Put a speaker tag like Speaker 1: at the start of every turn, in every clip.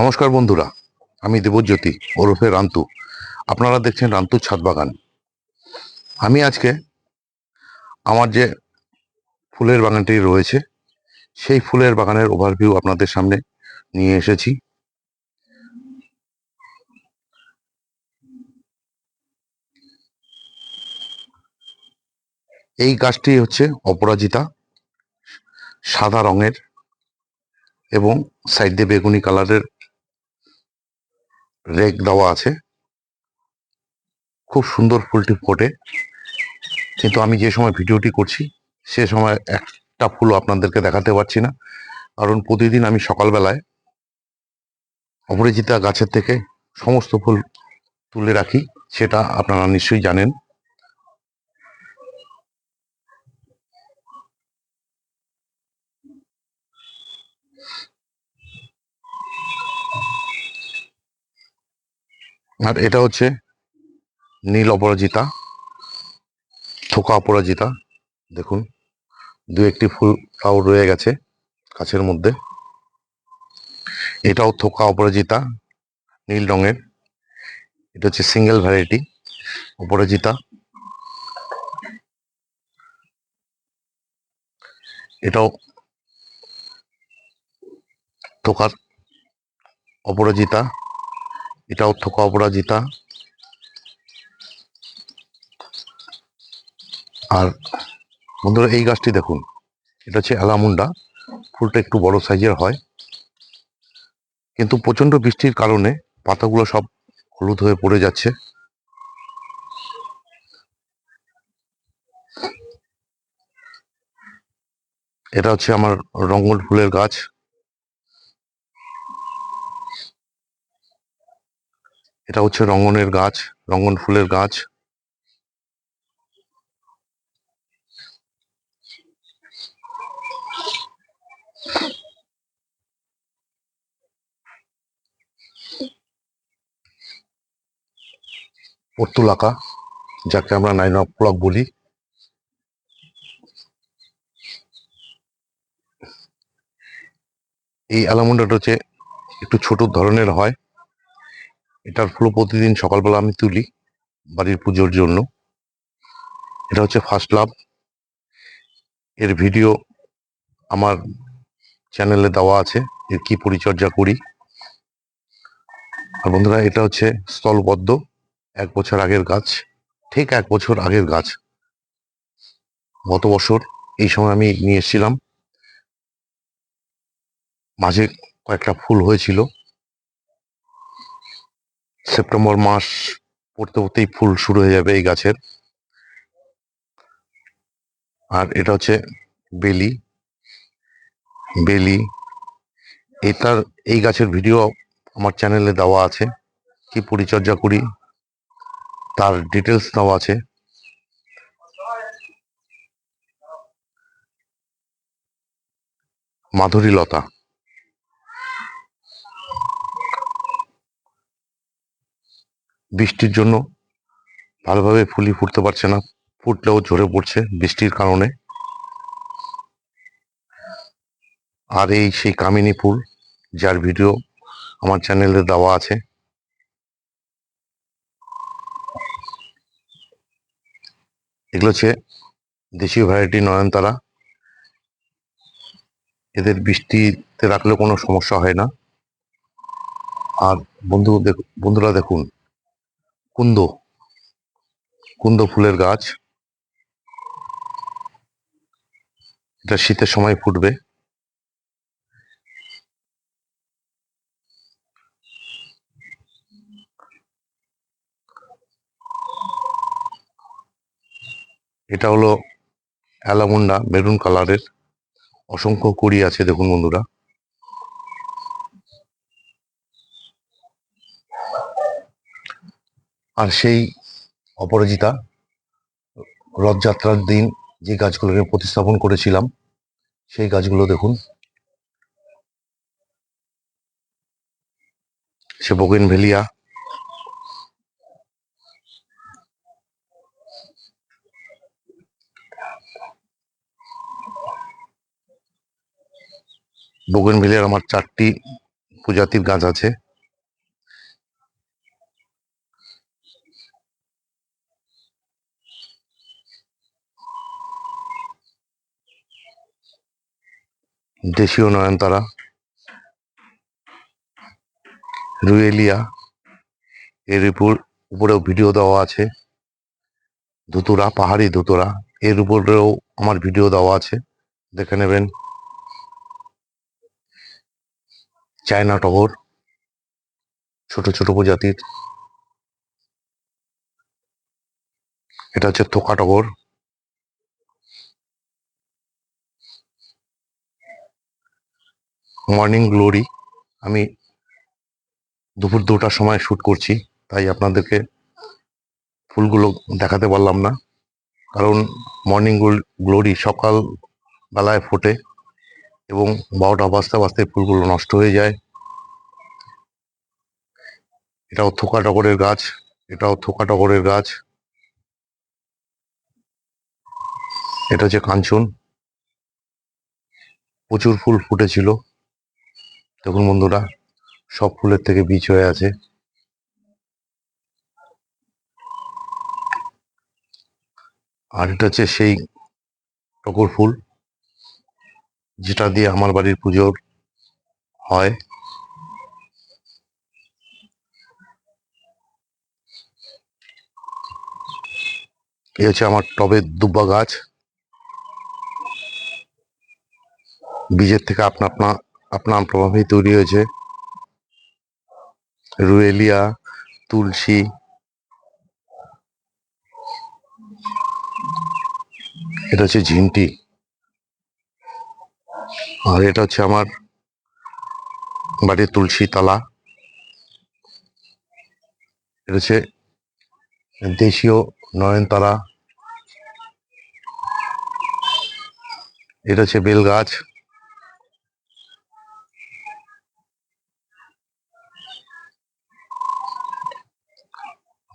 Speaker 1: নমস্কার বন্ধুরা, আমি দেবজ্যোতি ওরফে রান্তু। আপনারা দেখছেন রান্তুর ছাদ বাগান। আমি আজকে আমার যে ফুলের বাগানটি রয়েছে, সেই ফুলের বাগানের ওভারভিউ আপনাদের সামনে নিয়ে এসেছি। এই গাছটি হচ্ছে অপরাজিতা, সাদা রঙের এবং সাইড দিয়ে বেগুনি কালারের রেক দেওয়া আছে। খুব সুন্দর ফুলটি ফোটে। কিন্তু আমি যে সময় ভিডিওটি করছি, সে সময় একটা ফুলও আপনাদেরকে দেখাতে পারছি না। কারণ প্রতিদিন আমি সকালবেলায় অপরাজিতা গাছের থেকে সমস্ত ফুল তুলে রাখি, সেটা আপনারা নিশ্চয়ই জানেন। আর এটা হচ্ছে নীল অপরাজিতা, থোকা অপরাজিতা, দেখুন, দু একটি ফুল তাও রয়ে গেছে গাছের মধ্যে। এটাও থোকা অপরাজিতা, নীল রঙের, এটা হচ্ছে সিঙ্গেল ভ্যারাইটি অপরাজিতা। এটাও থোকার অপরাজিতা এটাও থোকা অপরাজিতা। আর বন্ধুরা, এই গাছটি দেখুন, এটা হচ্ছে অ্যালামুন্ডা। ফুলটা একটু বড় সাইজের হয়। কিন্তু প্রচণ্ড বৃষ্টির কারণে পাতাগুলো সব হলুদ হয়ে পড়ে যাচ্ছে। এটা হচ্ছে আমার রঙ্গন ফুলের গাছ। এটা হচ্ছে রঙ্গনের গাছ, রঙ্গন ফুলের গাছ। পর্তুলাকা, যাকে আমরা নাইন অফ ক্লক বলি। এই অ্যালামন্ডাটা হচ্ছে একটু ছোট ধরনের হয়। এটার ফুল প্রতিদিন সকালবেলা আমি তুলি বাড়ির পুজোর জন্য। এটা হচ্ছে ফার্স্ট লাভ এর ভিডিও আমার চ্যানেলে দেওয়া আছে এর কি পরিচর্যা করি। আর বন্ধুরা, এটা হচ্ছে স্থলবদ্ধ, এক বছর আগের গাছ, ঠিক এক বছর আগের গাছ। গত বছর এই সময় আমি নিয়ে এসেছিলাম। মাঝে কয়েকটা ফুল হয়েছিল। সেপ্টেম্বর মাস পড়তে পড়তেই ফুল শুরু হয়ে যাবে এই গাছের। আর এটা হচ্ছে বেলি। বেলি, এটার, এই গাছের ভিডিও আমার চ্যানেলে দেওয়া আছে। কি পরিচর্যা করি, তার ডিটেলস দেওয়া আছে। মাধুরী বৃষ্টির জন্য ভালোভাবে ফুলি ফুটতে পারছে না, ফুটলেও ঝরে পড়ছে বৃষ্টির কারণে। আর এই সেই কামিনী ফুল, যার ভিডিও আমার চ্যানেলে দেওয়া আছে। এগুলো হচ্ছে দেশীয় ভ্যারাইটি নয়নতারা। এদের বৃষ্টিতে রাখলে কোনো সমস্যা হয় না। আর বন্ধু বন্ধুরা দেখুন কুন্দ। কুন্দ ফুলের গাছ। এটা শীতের সময় ফুটবে। এটা হলো অ্যালামুন্ডা, মেরুন কালারের। অসংখ্য কুড়ি আছে, দেখুন বন্ধুরা। আর সেই অপরাজিতা রথযাত্রার দিন যে গাছগুলোকে প্রতিস্থাপন করেছিলাম, সেই গাছগুলো দেখুন। সে বগেন ভেলিয়া। বগেন ভেলিয়ার আমার চারটি প্রজাতির গাছ আছে। দেশীয় নয়নতারা, রুয়েলিয়া, এর উপর, উপরেও ভিডিও দেওয়া আছে। ধুতুরা পাহাড়ি ধুতুরা এর উপরেও আমার ভিডিও দেওয়া আছে। দেখে নেবেন। চায়না টগর, ছোট ছোট প্রজাতির। এটা হচ্ছে থোকা টগর। মর্নিং গ্লোরি আমি দুপুর দুটার সময় শ্যুট করছি, তাই আপনাদেরকে ফুলগুলো দেখাতে পারলাম না। কারণ মর্নিং গ্লোরি সকাল বেলায় ফোটে এবং বারোটা বাজতে বাজতে ফুলগুলো নষ্ট হয়ে যায়। এটাও থোকা টগরের গাছ, এটাও থোকা টগরের গাছ। এটা হচ্ছে কাঞ্চন। প্রচুর ফুল ফুটেছিল। দেখুন বন্ধুরা, সব ফুলের থেকে বীজ হয়ে আছে। আর এটা হচ্ছে সেই টগর ফুল, যেটা দিয়ে আমার বাড়ির পুজোর হয়। এ হচ্ছে আমার টবের দুব্বা গাছ। বীজের থেকে আপনা আপনা আপনার প্রভাবেই তৈরি হয়েছে। রুয়েলিয়া, তুলসী। এটা হচ্ছে ঝিন্টি। আর এটা হচ্ছে আমার বাড়ির তুলসী তালা। এটা হচ্ছে দেশীয় নয়নতারা। এটা হচ্ছে বেল গাছ।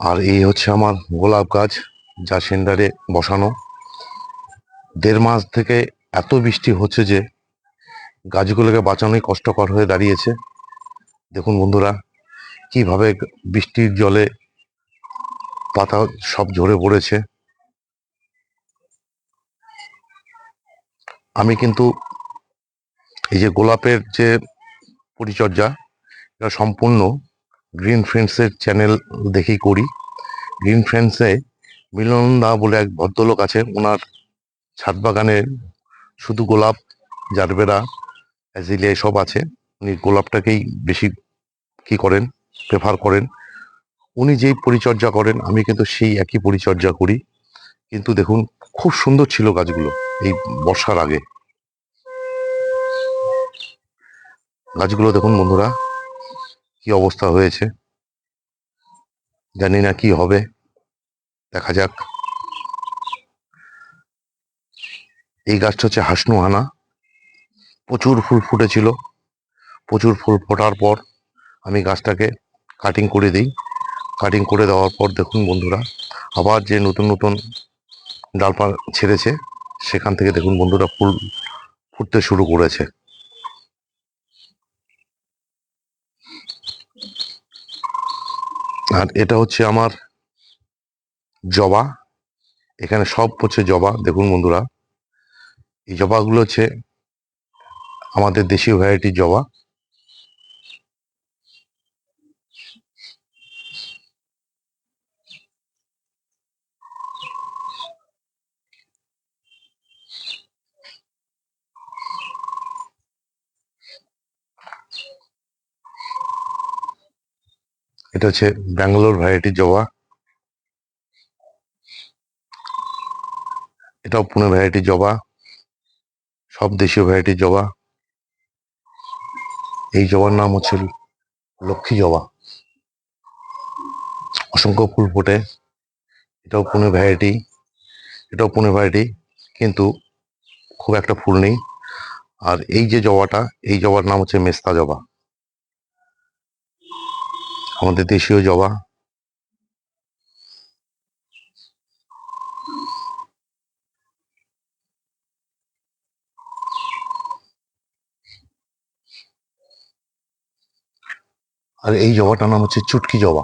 Speaker 1: আর এই হচ্ছে আমার গোলাপ গাছ যা সেন্টারে বসানো। দেড় মাস থেকে এত বৃষ্টি হচ্ছে যে গাছগুলোকে বাঁচানোই কষ্টকর হয়ে দাঁড়িয়েছে। দেখুন বন্ধুরা, কীভাবে বৃষ্টির জলে পাতা সব ঝরে পড়েছে। আমি কিন্তু এই যে গোলাপের যে পরিচর্যা, এটা সম্পূর্ণ গ্রিন ফ্রেন্ডসের চ্যানেল দেখেই করি। গ্রিন ফ্রেন্ডসে মিলন দা বলে এক ভদ্রলোক আছে ওনার ছাদ বাগানে শুধু গোলাপ, জারবেরা, অ্যাজিলিয়া সব আছে। উনি গোলাপটাকেই বেশি কি করেন প্রেফার করেন। উনি যেই পরিচর্যা করেন, আমি কিন্তু সেই একই পরিচর্যা করি। কিন্তু দেখুন, খুব সুন্দর ছিল গাছগুলো এই বর্ষার আগে। গাছগুলো দেখুন বন্ধুরা কি অবস্থা হয়েছে? জানি না কি হবে। দেখা যাক। এই গাছটা হচ্ছে হাসনু হানা প্রচুর ফুল ফুটেছিল। প্রচুর ফুল ফোটার পর আমি গাছটাকে কাটিং করে দিই। কাটিং করে দেওয়ার পর দেখুন বন্ধুরা, আবার যে নতুন নতুন ডালপা ছেড়েছে, সেখান থেকে দেখুন বন্ধুরা ফুল ফুটতে শুরু করেছে। আর এটা হচ্ছে আমার জবা। এখানে সব হচ্ছে জবা, দেখুন বন্ধুরা। এই জবাগুলো হচ্ছে আমাদের দেশীয় ভ্যারাইটির জবা। এটা হচ্ছে ব্যাঙ্গালোর ভ্যারাইটির জবা। এটাও পুনে ভ্যারাইটির জবা। সব দেশীয় ভ্যারাইটির জবা। এই জবার নাম হচ্ছে লক্ষ্মী জবা। অসংখ্য ফুল ফোটে। এটাও পুনে ভ্যারাইটি এটাও পুনে ভ্যারাইটি কিন্তু খুব একটা ফুল নেই। আর এই যে জবাটা, এই জবার নাম হচ্ছে মেস্তা জবা। আমাদের দেশীয় জবা। আর এই জবাটার নাম হচ্ছে চুটকি জবা।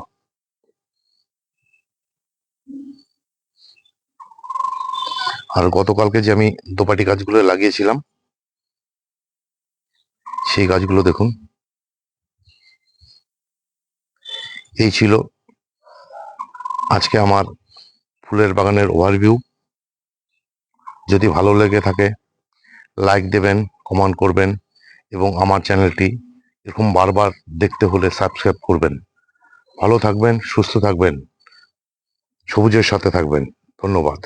Speaker 1: আর গতকালকে যে আমি দোপাটি গাছগুলো লাগিয়েছিলাম, সেই গাছগুলো দেখুন। এই ছিল আজকে আমার ফুলের বাগানের ওভারভিউ যদি ভালো লেগে থাকে লাইক দেবেন কমেন্ট করবেন এবং আমার চ্যানেলটি এরকম বারবার দেখতে হলে সাবস্ক্রাইব করবেন। ভালো থাকবেন, সুস্থ থাকবেন, সবুজের সাথে থাকবেন। ধন্যবাদ।